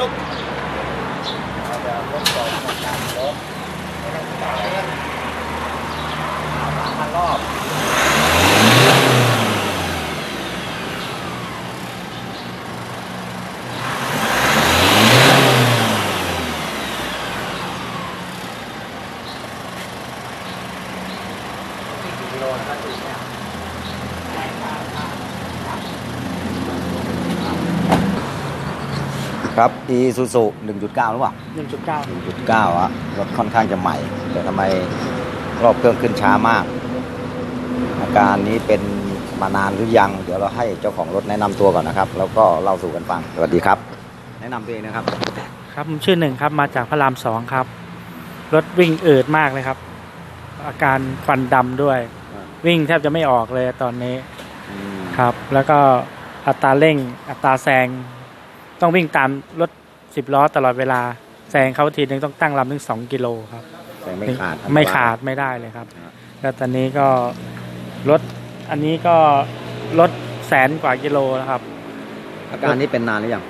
ลูกเราจะรถสองของการรถไม่ต้องจ่ายเงินสามพันรอบสี่กิโลนะครับดูเนี่ย ครับ e s u z u 1.9หรือเปล่าหนึ่งจุดเก้า1.9อะรถค่อนข้างจะใหม่ แต่ทำไมรอบเครื่องขึ้นช้ามาก อาการนี้เป็นมานานหรือยัง เดี๋ยวเราให้เจ้าของรถแนะนำตัวก่อนนะครับ แล้วก็เล่าสู่กันฟัง สวัสดีครับ แนะนำตัวเองนะครับ ครับผมชื่อหนึ่งครับมาจากพระรามสองครับ รถวิ่งอืดมากเลยครับ อาการควันดำด้วย อ่า วิ่งแทบจะไม่ออกเลยตอนนี้อืมครับ แล้วก็อัตราเร่งอัตราแซง ต้องวิ่งตามรถสิบล้อตลอดเวลาแซงเขาทีนึงต้องตั้งลำถึงสองกิโลครับแต่ไม่ขาดไม่ขาดไม่ได้เลยครับครับ แล้วตอนนี้ก็รถอันนี้ก็รถแสนกว่ากิโลนะครับ อาการนี้เป็นนานหรือยัง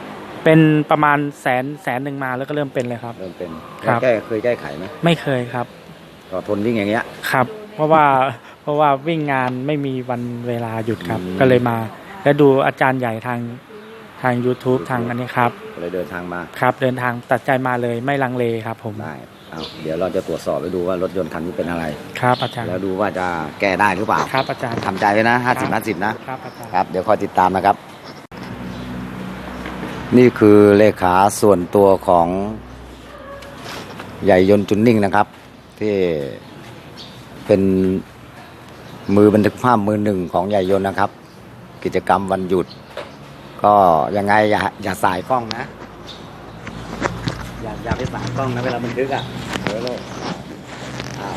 เป็นประมาณแสนแสนหนึ่งมาแล้วก็เริ่มเป็นเลยครับ เริ่มเป็นครับแก้เคยแก้ไขไหมไม่เคยครับ ก็ทนวิ่งอย่างเงี้ยครับ เพราะว่าเพราะว่าวิ่งงานไม่มีวันเวลาหยุดครับอืมก็เลยมา แล้วดูอาจารย์ใหญ่ทาง ทาง YouTube ทางอันนี้ครับก็เลยเดินทางมาครับ เดินทางตัดใจมาเลยไม่ลังเลครับ ผมได้เอาเดี๋ยวเราจะตรวจสอบไปดูว่ารถยนต์คันนี้เป็นอะไร ครับอาจารย์ แล้วดูว่าจะแก้ได้หรือเปล่าครับอาจารย์ ทำใจไว้นะห้าสิบห้าสิบนะครับอาจารย์ ครับ เดี๋ยวคอยติดตามนะครับ นี่คือเลขาส่วนตัวของใหญ่ยนต์จุนนิ่งนะครับ ที่เป็นมือบันทึกภาพมือหนึ่งของใหญ่ยนต์นะครับ กิจกรรมวันหยุด ก็ยังไงอย่าอย่าสายกล้องนะ อย่าอย่าไปสายกล้องนะเวลาบันทึกอะเดี๋ยวโลกอ่า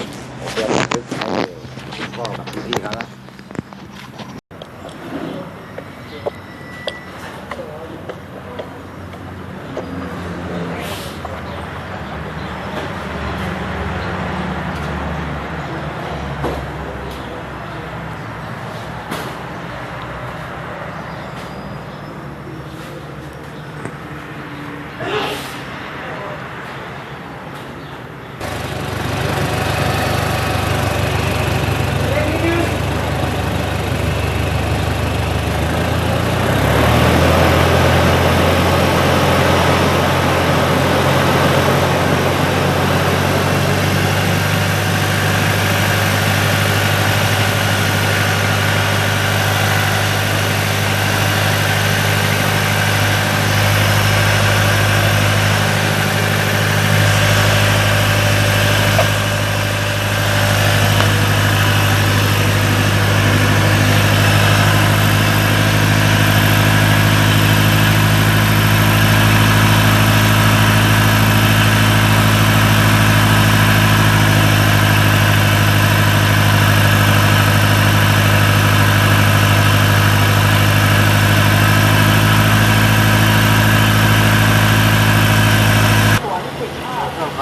เดี๋ยวบันทึกเอาคุณพ่อกับพี่ๆเขาแล้ว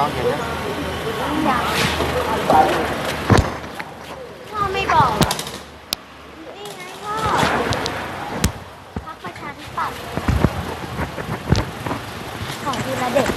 พ่อไม่บอกอะนี่ไงพ่อพักประชาธิปัตย์ของทีละเด็ก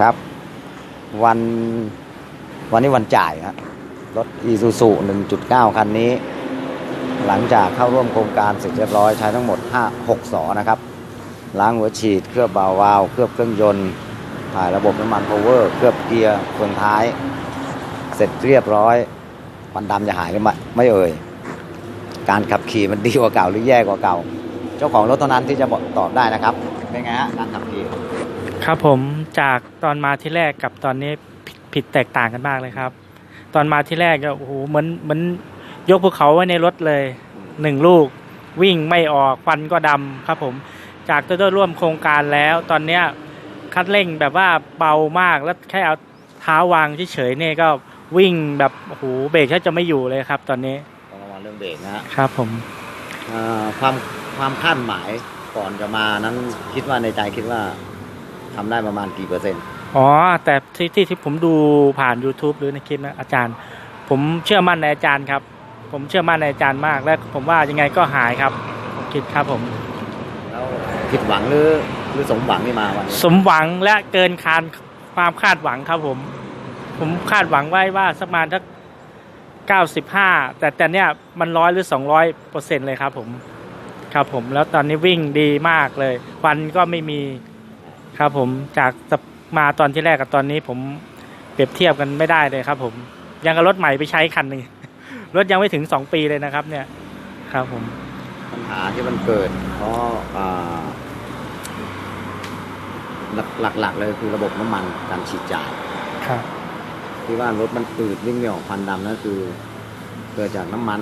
ครับ วันวันนี้วันจ่ายครับรถ e s u z u 1.9 คันนี้ หลังจากเข้าร่วมโครงการเสร็จเรียบร้อยใช้ทั้งหมด 5 6สอนะครับ ล้างหัวฉีด เคลือบบาวาล์วเคลือบเครื่องยนต์ถ่ายระบบน้ำมันพาวเวอร์เคลือบเกียร์เฟืองท้าย เสร็จเรียบร้อยควันดำจะหายหรือไม่ไม่เอ่ย การขับขี่มันดีกว่าเก่าหรือแย่กว่าเก่า เจ้าของรถเท่านั้นที่จะบอกตอบได้นะครับ เป็นไงฮะการขับขี่ ครับผมจากตอนมาที่แรกกับตอนนี้ผิดผิดแตกต่างกันมากเลยครับ ตอนมาที่แรกก็โอ้โหเหมือนเหมือนยกภูเขาไว้ในรถเลยหนึ่งลูกวิ่งไม่ออกควันก็ดำครับผม จากตัวร่วมโครงการแล้ว ตอนเนี้ยคัดเร่งแบบว่าเบามากแล้วแค่เอาเท้าวางเฉยๆเนี่ยก็วิ่งแบบโอ้โหเบรกแทบจะไม่อยู่เลยครับ ตอนนี้ต้องระวังเรื่องเบรกนะฮะครับผมเอ่อความความคาดหมายก่อนจะมานั้นคิดว่าในใจคิดว่าทำได้ประมาณกี่เปอร์เซ็นต์อ๋อแต่ที่ที่ที่ผมดูผ่าน YouTube หรือในคลิปนะอาจารย์ ผมเชื่อมั่นในอาจารย์ครับ ผมเชื่อมั่นในอาจารย์มาก และผมว่ายังไงก็หายครับผมคิดครับผมแล้ว ผิดหวังหรือหรือสมหวังที่มาวันนี้สมหวังและเกินคาดความคาดหวังครับผม ผมคาดหวังไว้ว่าสักประมาณสักเก้าสิบห้าแต่แต่เนี้ยมันร้อยหรือสองร้อยเปอร์เซ็นเลยครับผม ครับผมแล้วตอนนี้วิ่งดีมากเลยควันก็ไม่มีครับผมจากมาตอนที่แรกกับตอนนี้ผมเปรียบเทียบกันไม่ได้เลยครับ ผม ยังกับรถใหม่ไปใช้คันหนึ่งรถยังไม่ถึงสองปีเลยนะครับ เนี่ย ครับผมปัญหาที่มันเกิดเพราะอ่า หลักหลักๆ เลยคือระบบน้ำมันการฉีดจ่ายครับที่ว่ารถมันตืดวิ่งไม่ออกควันดำนั่นคือเกิดจากน้ำมัน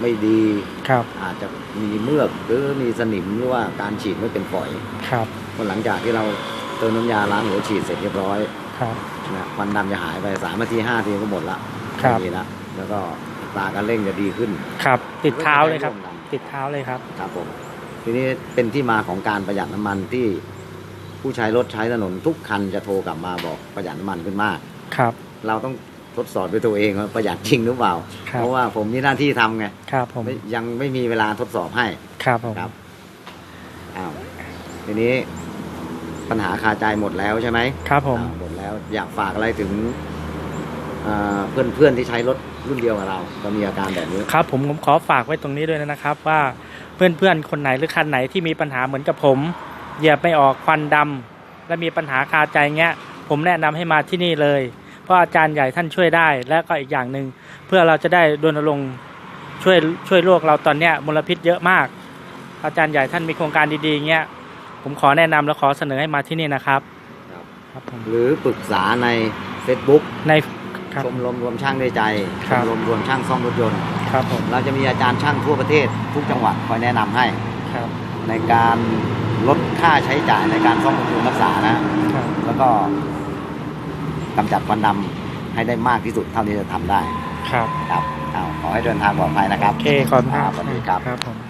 ไม่ดีครับ อาจจะมีเมือกหรือมีสนิมหรือว่าการฉีดไม่เป็นฝอยครับพอหลังจากที่เราเติมน้ำยาล้างหัวฉีดเสร็จเรียบร้อยครับนะควันดำจะหายไปสามนาทีห้านาทีก็หมดละครับไม่มีละแล้วก็อัตราการเร่งจะดีขึ้นครับ ติดเท้าเลยครับร่วมกันติดเท้าเลยครับครับผมทีนี้เป็นที่มาของการประหยัดน้ำมันที่ ผู้ใช้รถใช้ถนนทุกคันจะโทรกลับมาบอกประหยัดน้ำมันขึ้นมาก ครับ เราต้องทดสอบด้วยตัวเองว่าประหยัดจริงหรือเปล่า ครับเพราะว่าผมมีหน้าที่ทำไงครับผมไม่ยังไม่มีเวลาทดสอบให้ครับผมครับอ้าวทีนี้ปัญหาคาใจหมดแล้วใช่ไหมครับผม อ่าหมดแล้วอยากฝากอะไรถึงเพื่อนเพื่อนๆที่ใช้รถรุ่นเดียวกับเราก็มีอาการแบบนี้ ครับผมผมขอฝากไว้ตรงนี้ด้วยนะครับว่าเพื่อนๆคนไหนหรือคันไหนที่มีปัญหาเหมือนกับผม เหยียบไม่ออกควันดำและมีปัญหาคาใจเงี้ย ผมแนะนำให้มาที่นี่เลย เพราะอาจารย์ใหญ่ท่านช่วยได้ และก็อีกอย่างหนึ่งเพื่อเราจะได้รณรงค์ช่วยช่วยโลกเราตอนเนี้ยมลพิษเยอะมาก อาจารย์ใหญ่ท่านมีโครงการดีๆเงี้ยผมขอแนะนำและขอเสนอให้มาที่นี่นะครับครับครับผมหรือปรึกษาใน Facebook ในครับชมรมรวมช่างด้วยใจคชรับมรมรวมช่างซ่อมรถยนต์ครับผมเราจะมีอาจารย์ช่างทั่วประเทศทุกจังหวัดคอยแนะนำให้ครับในการ ลดค่าใช้จ่ายในการซ่อมบำรุงรักษานะ ครับ แล้วก็กำจัดควันดำให้ได้มากที่สุดเท่าที่จะทำได้ครับ ครับเอาขอให้เดินทางปลอดภัยนะครับโอเคขอบคุณครับ สวัสดีครับ ครับผม